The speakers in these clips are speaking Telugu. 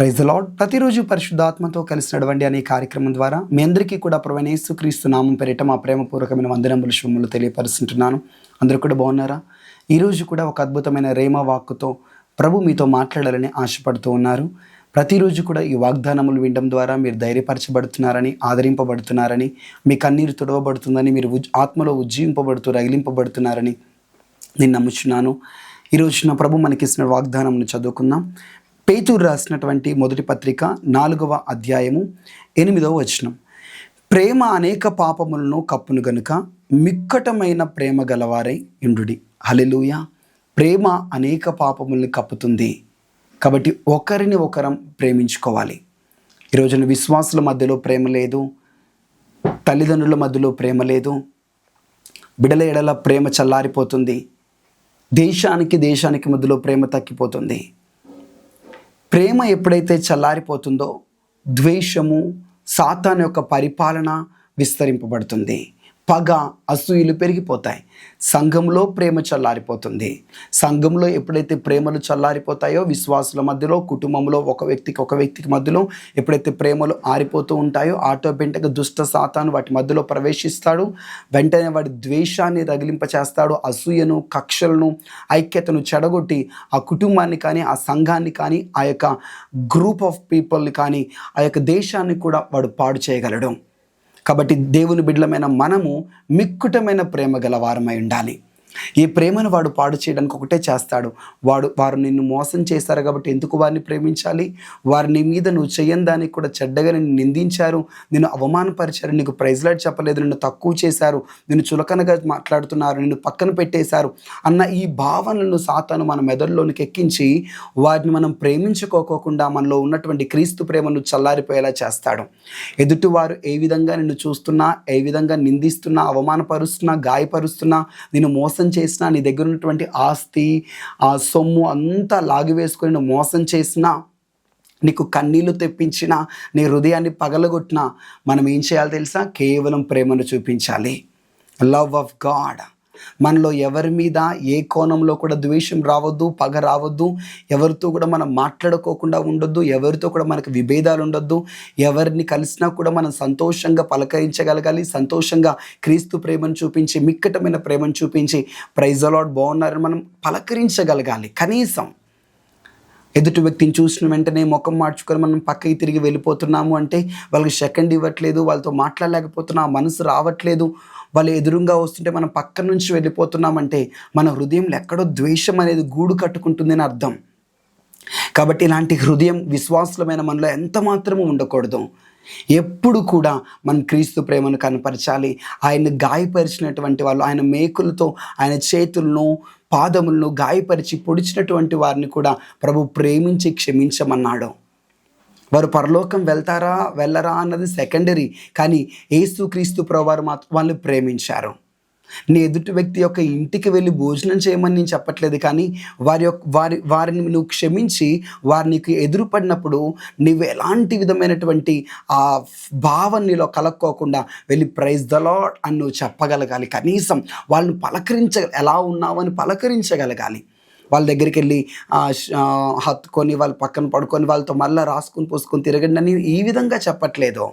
ప్రైజ్ లాడ్ ప్రతిరోజు పరిశుద్ధాత్మతో కలిసి నడవండి అనే కార్యక్రమం ద్వారా మీ అందరికీ కూడా ప్రవణేసు క్రీస్తు నామం పేరిట మా ప్రేమపూర్వకమైన వందనములు శుభములు తెలియపరుస్తుంటున్నాను. అందరూ కూడా బాగున్నారా? ఈరోజు కూడా ఒక అద్భుతమైన రేమ వాక్కుతో ప్రభు మీతో మాట్లాడాలని ఆశపడుతూ ఉన్నారు. ప్రతిరోజు కూడా ఈ వాగ్దానములు వినడం ద్వారా మీరు ధైర్యపరచబడుతున్నారని ఆదరింపబడుతున్నారని మీ కన్నీరు తుడవబడుతుందని మీరు ఉజ్- ఆత్మలో ఉజ్జీవింపబడుతూ రగిలింపబడుతున్నారని నేను నమ్ముచున్నాను. ఈరోజు నా ప్రభు మనకిస్తున్న వాగ్దానంను చదువుకుందాం. పేతూరు రాసినటువంటి మొదటి పత్రిక నాలుగవ అధ్యాయము ఎనిమిదవ వచనం. ప్రేమ అనేక పాపములను కప్పును గనుక మిక్కటమైన ప్రేమ గలవారై ఇండుడి హలెలుయ ప్రేమ అనేక పాపములను కప్పుతుంది. కాబట్టి ఒకరిని ఒకరం ప్రేమించుకోవాలి. ఈరోజున విశ్వాసుల మధ్యలో ప్రేమ లేదు. తల్లిదండ్రుల మధ్యలో ప్రేమ లేదు. బిడల ఎడల ప్రేమ చల్లారిపోతుంది. దేశానికి దేశానికి మధ్యలో ప్రేమ తగ్గిపోతుంది. ప్రేమ ఎప్పుడైతే చల్లారిపోతుందో ద్వేషము సాతాన్ యొక్క పరిపాలన విస్తరింపబడుతుంది. పగ అసూయలు పెరిగిపోతాయి. సంఘంలో ప్రేమ చల్లారిపోతుంది. సంఘంలో ఎప్పుడైతే ప్రేమలు చల్లారిపోతాయో విశ్వాసుల మధ్యలో కుటుంబంలో ఒక వ్యక్తికి ఒక వ్యక్తికి మధ్యలో ఎప్పుడైతే ప్రేమలు ఆరిపోతూ ఉంటాయో ఆటోమేటిక్గా దుష్ట సాతాను వాటి మధ్యలో ప్రవేశిస్తాడు. వెంటనే వాడి ద్వేషాన్ని రగిలింపచేస్తాడు. అసూయను కక్షలను ఐక్యతను చెడగొట్టి ఆ కుటుంబాన్ని కానీ ఆ సంఘాన్ని కానీ ఆ యొక్క గ్రూప్ ఆఫ్ పీపుల్ని కానీ ఆ యొక్క దేశాన్ని కూడా వాడు పాడు చేయగలడు. కాబట్టి దేవుని బిడ్డలమైన మనము మిక్కుటమైన ప్రేమ గల వారమై ఉండాలి. ఈ ప్రేమను వాడు పాడు చేయడానికి ఒకటే చేస్తాడు. వాడు వారు నిన్ను మోసం చేశారు కాబట్టి ఎందుకు వారిని ప్రేమించాలి? వారు నీ మీద నువ్వు చేయని దానికి కూడా చెడ్డగా నిన్ను నిందించారు. నిన్ను అవమానపరిచారు. నీకు ప్రైజ్లాట్ చెప్పలేదు. నిన్ను తక్కువ చేశారు. నిన్ను చులకనగా మాట్లాడుతున్నారు. నిన్ను పక్కన పెట్టేశారు. అన్న ఈ భావనలను సాతాను మన మెదడులోనికి ఎక్కించి వారిని మనం ప్రేమించుకోకోకుండా మనలో ఉన్నటువంటి క్రీస్తు ప్రేమను చల్లారిపోయేలా చేస్తాడు. ఎదుటివారు ఏ విధంగా నిన్ను చూస్తున్నా ఏ విధంగా నిందిస్తున్నా అవమానపరుస్తున్నా గాయపరుస్తున్నా నిన్ను మోసం చేసినా నీ దగ్గర ఉన్నటువంటి ఆస్తి ఆ సొమ్ము అంతా లాగివేసుకొని నువ్వు మోసం చేసినా నీకు కన్నీళ్ళు తెప్పించిన నీ హృదయాన్ని పగలగొట్టినా మనం ఏం చేయాలి తెలుసా? కేవలం ప్రేమను చూపించాలి. లవ్ ఆఫ్ గాడ్ మనలో ఎవరి మీద ఏ కోణంలో కూడా ద్వేషం రావద్దు పగ రావద్దు ఎవరితో కూడా మనం మాట్లాడుకోకుండా ఉండొద్దు ఎవరితో కూడా మనకు విభేదాలు ఉండొద్దు ఎవరిని కలిసినా కూడా మనం సంతోషంగా పలకరించగలగాలి సంతోషంగా క్రీస్తు ప్రేమను చూపించి మిక్కటమైన ప్రేమను చూపించి ప్రైజ్ అలాడ్ బాగున్నారని మనం పలకరించగలగాలి. కనీసం ఎదుటి వ్యక్తిని చూసిన వెంటనే ముఖం మార్చుకొని మనం పక్కకి తిరిగి వెళ్ళిపోతున్నాము అంటే వాళ్ళకి సెకండ్ ఇవ్వట్లేదు వాళ్ళతో మాట్లాడలేకపోతున్నా మనసు రావట్లేదు వాళ్ళు ఎదురుగా వస్తుంటే మనం పక్క నుంచి వెళ్ళిపోతున్నామంటే మన హృదయంలో ఎక్కడో ద్వేషం అనేది గూడు కట్టుకుంటుందని అర్థం. కాబట్టి ఇలాంటి హృదయం విశ్వాసులమైన మనలో ఎంత మాత్రము ఉండకూడదు. ఎప్పుడు కూడా మనం క్రీస్తు ప్రేమను కనపరచాలి. ఆయన గాయపరిచినటువంటి వాళ్ళు ఆయన మేకులతో ఆయన చేతులను పాదములను గాయపరిచి పొడిచినటువంటి వారిని కూడా ప్రభు ప్రేమించి క్షమించమన్నాడు. వారు పరలోకం వెళ్తారా వెళ్ళరా అన్నది సెకండరీ కానీ ఏసుక్రీస్తు ప్రభువారు మాత్రం వాళ్ళని ప్రేమించారు. నీ ఎదుటి వ్యక్తి యొక్క ఇంటికి వెళ్ళి భోజనం చేయమని నేను చెప్పట్లేదు కానీ వారి యొక్క వారి వారిని నువ్వు క్షమించి వారు నీకు ఎదురుపడినప్పుడు నువ్వు ఎలాంటి విధమైనటువంటి ఆ భావం నీలో కలక్కోకుండా వెళ్ళి ప్రైజ్ ద లాడ్ అని నువ్వు చెప్పగలగాలి. కనీసం వాళ్ళని పలకరించ ఎలా ఉన్నావు అని పలకరించగలగాలి. వాళ్ళ దగ్గరికి వెళ్ళి హత్తుకొని వాళ్ళ పక్కన పడుకొని వాళ్ళతో మళ్ళీ రాసుకొని పోసుకొని తిరగండి అని ఈ విధంగా చెప్పట్లేదు.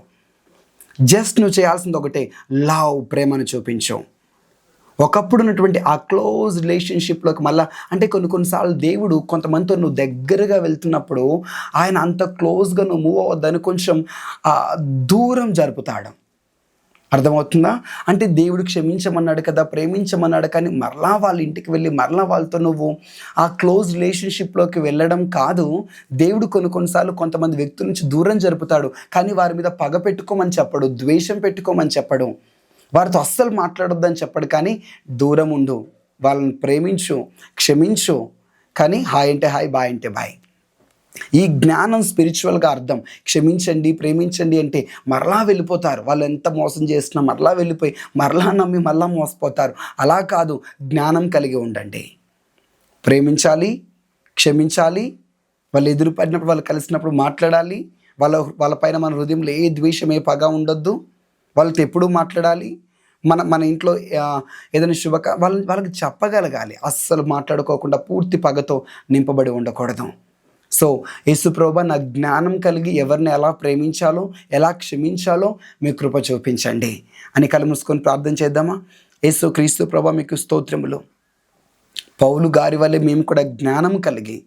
జస్ట్ నువ్వు చేయాల్సింది ఒకటే లవ్ ప్రేమను చూపించు. ఒకప్పుడు ఉన్నటువంటి ఆ క్లోజ్ రిలేషన్షిప్లోకి మళ్ళా అంటే కొన్ని కొన్నిసార్లు దేవుడు కొంతమందితో నువ్వు దగ్గరగా వెళ్తున్నప్పుడు ఆయన అంత క్లోజ్గా నువ్వు మూవ్ అవ్వద్దని కొంచెం దూరం జరుపుతాడు. అర్థమవుతుందా? అంటే దేవుడు క్షమించమన్నాడు కదా ప్రేమించమన్నాడు కానీ మరలా వాళ్ళ ఇంటికి వెళ్ళి మరలా వాళ్ళతో నువ్వు ఆ క్లోజ్ రిలేషన్షిప్లోకి వెళ్ళడం కాదు. దేవుడు కొన్ని కొన్నిసార్లు కొంతమంది వ్యక్తుల నుంచి దూరం జరుపుతాడు కానీ వారి మీద పగ పెట్టుకోమని చెప్పడు ద్వేషం పెట్టుకోమని చెప్పడు. వారితో అస్సలు మాట్లాడొద్దని చెప్పడు కానీ దూరం ఉండు. వాళ్ళని ప్రేమించు క్షమించు. కానీ హాయ్ అంటే హాయ్ బాయ్ అంటే బాయ్. ఈ జ్ఞానం స్పిరిచువల్గా అర్థం. క్షమించండి ప్రేమించండి అంటే మరలా వెళ్ళిపోతారు. వాళ్ళు ఎంత మోసం చేసినా మరలా వెళ్ళిపోయి మరలా నమ్మి మరలా మోసపోతారు. అలా కాదు జ్ఞానం కలిగి ఉండండి. ప్రేమించాలి క్షమించాలి వాళ్ళు ఎదురుపడినప్పుడు వాళ్ళు కలిసినప్పుడు మాట్లాడాలి. వాళ్ళ వాళ్ళపైన మన హృదయంలో ఏ ద్వేషం ఏ పగ ఉండొద్దు. వాళ్ళతో ఎప్పుడూ మాట్లాడాలి. మన మన ఇంట్లో ఏదైనా శుభక వాళ్ళ వాళ్ళకి చెప్పగలగాలి. అస్సలు మాట్లాడుకోకుండా పూర్తి పగతో నింపబడి ఉండకూడదు. సో యేసుప్రభ నా జ్ఞానం కలిగి ఎవరిని ఎలా ప్రేమించాలో ఎలా క్షమించాలో మీ కృప చూపించండి అని కళ్ళు మూసుకొని ప్రార్థన చేద్దామా? యేసు క్రీస్తు ప్రభ మీకు స్తోత్రములు. పౌలు గారి వల్లే మేము కూడా జ్ఞానం కలిగి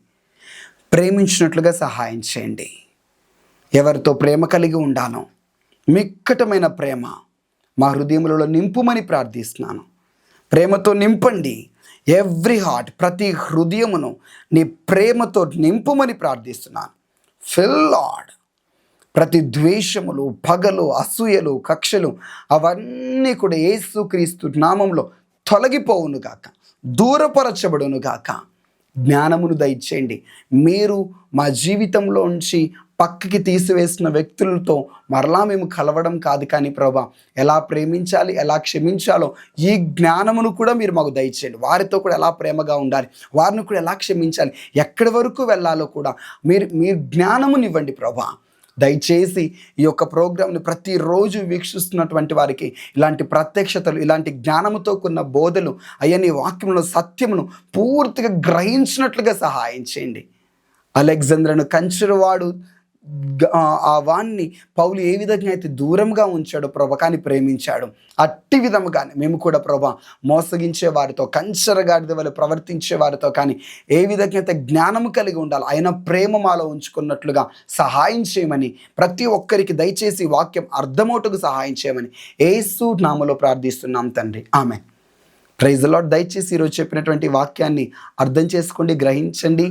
ప్రేమించినట్లుగా సహాయం చేయండి. ఎవరితో ప్రేమ కలిగి ఉండాలో మిక్కటమైన ప్రేమ మా హృదయములలో నింపుమని ప్రార్థిస్తున్నాను. ప్రేమతో నింపండి. ఎవ్రీ హార్ట్ ప్రతి హృదయమును నీ ప్రేమతో నింపుమని ప్రార్థిస్తున్నాను. ఫిల్ లాడ్ ప్రతి ద్వేషములు పగలు అసూయలు కక్షలు అవన్నీ కూడా ఏసుక్రీస్తు నామంలో తొలగిపోవును గాక దూరపరచబడును గాక జ్ఞానమును దయచేయండి. మీరు మా జీవితంలో ఉంచి పక్కకి తీసివేసిన వ్యక్తులతో మరలా మేము కలవడం కాదు కానీ ప్రభా ఎలా ప్రేమించాలి ఎలా క్షమించాలో ఈ జ్ఞానమును కూడా మీరు మాకు దయచేయండి. వారితో కూడా ఎలా ప్రేమగా ఉండాలి వారిని కూడా ఎలా క్షమించాలి ఎక్కడి వరకు వెళ్ళాలో కూడా మీరు మీ జ్ఞానమునివ్వండి ప్రభా. దయచేసి ఈ యొక్క ప్రోగ్రాంను ప్రతిరోజు వీక్షిస్తున్నటువంటి వారికి ఇలాంటి ప్రత్యక్షతలు ఇలాంటి జ్ఞానముతో కూడిన బోధలు అయ్యని వాక్యములో సత్యమును పూర్తిగా గ్రహించినట్లుగా సహాయం చేయండి. అలెగ్జాంద్రను కంచురవాడు ఆ- వాణ్ణి పౌలు ఏ విధంగా అయితే దూరంగా ఉంచాడో ప్రభ కానీ ప్రేమించాడు. అట్టి విధముగానే మేము కూడా ప్రభ మోసగించే వారితో కంచరగాడిద వల్ల ప్రవర్తించే వారితో కానీ ఏ విధంగా అయితే జ్ఞానము కలిగి ఉండాలి ఆయన ప్రేమ మాలో ఉంచుకున్నట్లుగా సహాయం చేయమని ప్రతి ఒక్కరికి దయచేసి వాక్యం అర్థమవుటకు సహాయం చేయమని ఏసు నామలో ప్రార్థిస్తున్నాం తండ్రి. ఆమె ప్రైజ్ లాడ్ దయచేసి ఈరోజు చెప్పినటువంటి వాక్యాన్ని అర్థం చేసుకోండి గ్రహించండి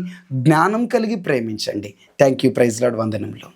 జ్ఞానం కలిగి ప్రేమించండి. Thank you praise lord వందనంలో